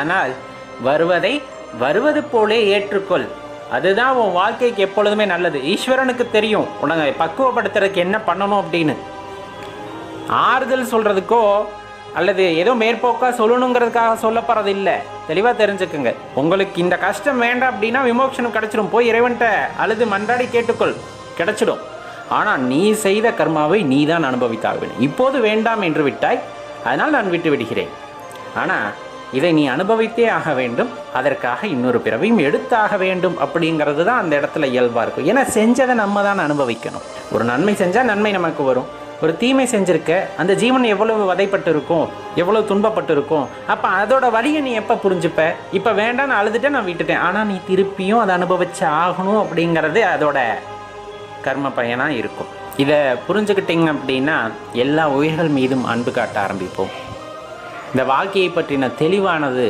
ஆனால் வருவதை வருவது போலே ஏற்றுக்கொள். அதுதான் உன் வாழ்க்கைக்கு எப்பொழுதுமே நல்லது. ஈஸ்வரனுக்கு தெரியும். உனக்கு பக்குவப்படுத்துறதுக்கு என்ன பண்ணணும் அப்படின்னு. ஆறுதல் சொல்கிறதுக்கோ அல்லது ஏதோ மேற்போக்காக சொல்லணுங்கிறதுக்காக சொல்லப்படுறது இல்லை தெளிவாக தெரிஞ்சுக்குங்க. உங்களுக்கு இந்த கஷ்டம் வேண்டாம் அப்படின்னா விமோக்ஷனம் கிடச்சிடும் போய் இறைவன்கிட்ட அழுது மன்றாடி கேட்டுக்கொள். கிடைச்சிடும். ஆனால் நீ செய்த கர்மாவை நீ தான் அனுபவித்தாக வேண்டும். இப்போது வேண்டாம் என்று விட்டாய். அதனால் நான் விட்டு விடுகிறேன் ஆனால் இதை நீ அனுபவித்தே ஆக வேண்டும். அதற்காக இன்னொரு பிறவையும் எடுத்தாக வேண்டும் அப்படிங்கிறது தான் அந்த இடத்துல இயல்பாக இருக்கும். ஏன்னா செஞ்சதை நம்ம தான் அனுபவிக்கணும். ஒரு நன்மை செஞ்சால் நன்மை நமக்கு வரும். ஒரு தீமை செஞ்சிருக்க அந்த ஜீவன் எவ்வளவு வதைப்பட்டு இருக்கும் எவ்வளவு துன்பப்பட்டு இருக்கும் அப்போ அதோட வழியை நீ எப்போ புரிஞ்சுப்ப? இப்போ வேண்டாம் நான் அழுதுட்டேன் நான் விட்டுட்டேன். ஆனால் நீ திருப்பியும் அதை அனுபவிச்சு ஆகணும் அப்படிங்கிறது அதோட கர்ம பயனாக இருக்கும். இதை புரிஞ்சுக்கிட்டீங்க அப்படின்னா எல்லா உயிர்கள் மீதும் அன்பு காட்ட ஆரம்பிப்போம். இந்த வாழ்க்கையை பற்றின தெளிவானது